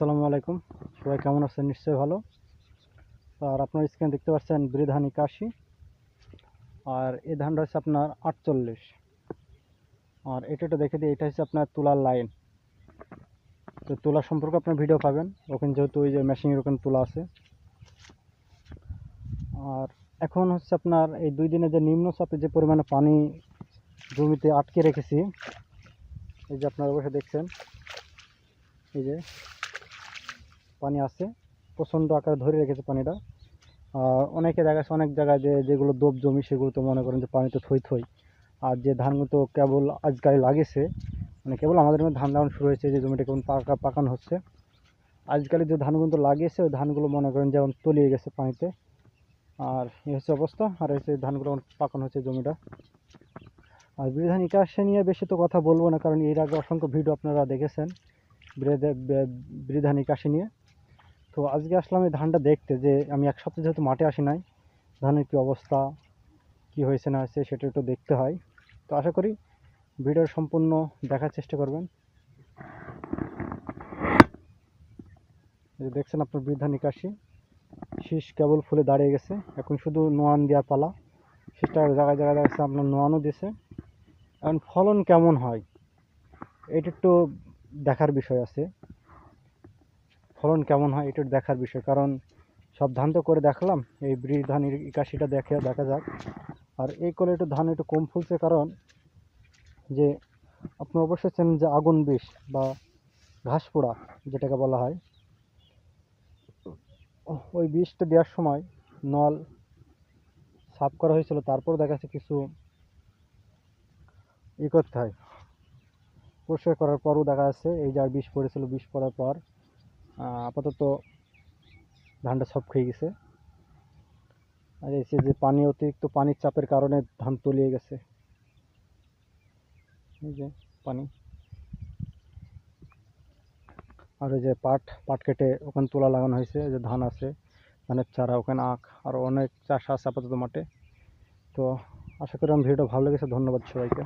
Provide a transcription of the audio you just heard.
আসসালামু আলাইকুম। সবাই কেমন আছেন? নিশ্চয়ই ভালো। আর আপনার স্ক্রিনে দেখতে পাচ্ছেন বৃধান একাশি আর এই ধানটা হচ্ছে আপনার আটচল্লিশ। আর এটা দেখে দিই, এটা হচ্ছে আপনার তুলার লাইন তো তুলা সম্পর্কে আপনার ভিডিও পাবেন। ওখানে যেহেতু ওই যে মেশিনের ওখানে তুলা আছে। আর এখন হচ্ছে আপনার এই দুই দিনে যে নিম্নচাপে যে পরিমাণে পানি জমিতে আটকে রেখেছি, এই যে আপনারা বসে দেখছেন, এই যে পানি আছে, প্রচণ্ড আকারে ধরে রেখেছে পানিটা। আর অনেকে দেখা অনেক জায়গায় যে যেগুলো দোব জমি, সেগুলো তো মনে করেন যে পানিতে থই থই। আর যে ধানগুলো তো কেবল আজকাল লাগিয়েছে মানে কেবল আমাদের মধ্যে ধান লাগানো শুরু হয়েছে, যে জমিটা কেমন পাকা, পাকানো হচ্ছে। আজকাল যে ধানগুলো তো লাগিয়েছে ওই ধানগুলো মনে করেন যেমন তলিয়ে গেছে পানিতে। আর এই হচ্ছে অবস্থা, আর হচ্ছে ধানগুলো পাকানো হচ্ছে জমিটা। আর বিধান ইকাশে নিয়ে বেশি তো কথা বলব না, কারণ এর আগে অসংখ্য ভিডিও আপনারা দেখেছেন। বৃধান ইকাশি নিয়ে। তো আজকে আসলাম এই ধানটা দেখতে যে আমি এক সপ্তাহ যেহেতু মাঠে আসি নাই, ধানের কী অবস্থা, কি হয়েছে না হয়েছে সেটা একটু দেখতে হয়। তো আশা করি ভিডিওর সম্পূর্ণ দেখার চেষ্টা করবেন। দেখছেন আপনার বৃদ্ধা নিকাশি, শীষ কেবল ফুলে দাঁড়িয়ে গেছে। এখন শুধু নোয়ান দেওয়ার পালা, শীষটা জায়গায় জায়গায় দেখা আপনার নোয়ানও দিছে এখন ফলন কেমন হয়, এটা একটু দেখার বিষয় আছে। ফলন কেমন হয় এটা দেখার বিষয়। কারণ সব ধান তো করে দেখলাম, এই ব্রিজ ধান একাশিটা দেখে দেখা যাক। আর এই করে একটু ধান একটু কম ফুলছে কারণ যে আপনি অবশ্যই চেন যে আগুন বিষ বা ঘাস পোড়া যেটাকে বলা হয়। ওই বিষটা দেওয়ার সময় নল সাফ করা হয়েছিল, তারপর দেখা যাচ্ছে কিছু ই করতে হয়। পরিষ্কার করার পরও দেখা যাচ্ছে এই যার বিষ পড়েছিল, বিষ পড়ার পর আপাতত ধানটা সব খেয়ে গেছে। আর এসে যে পানি, অতিরিক্ত পানির চাপের কারণে ধান তলিয়ে গেছে। এই যে পানি। আর ওই যে পাট পাট কেটে ওখানে তোলা লাগানো হয়েছে যে ধান আছে, ধানের চারা, ওখানে আখ, আর অনেক চাষ আছে আপাতত মাঠে। তো আশা করি আমার ভিডিওটা ভালো লেগেছে, ধন্যবাদ সবাইকে।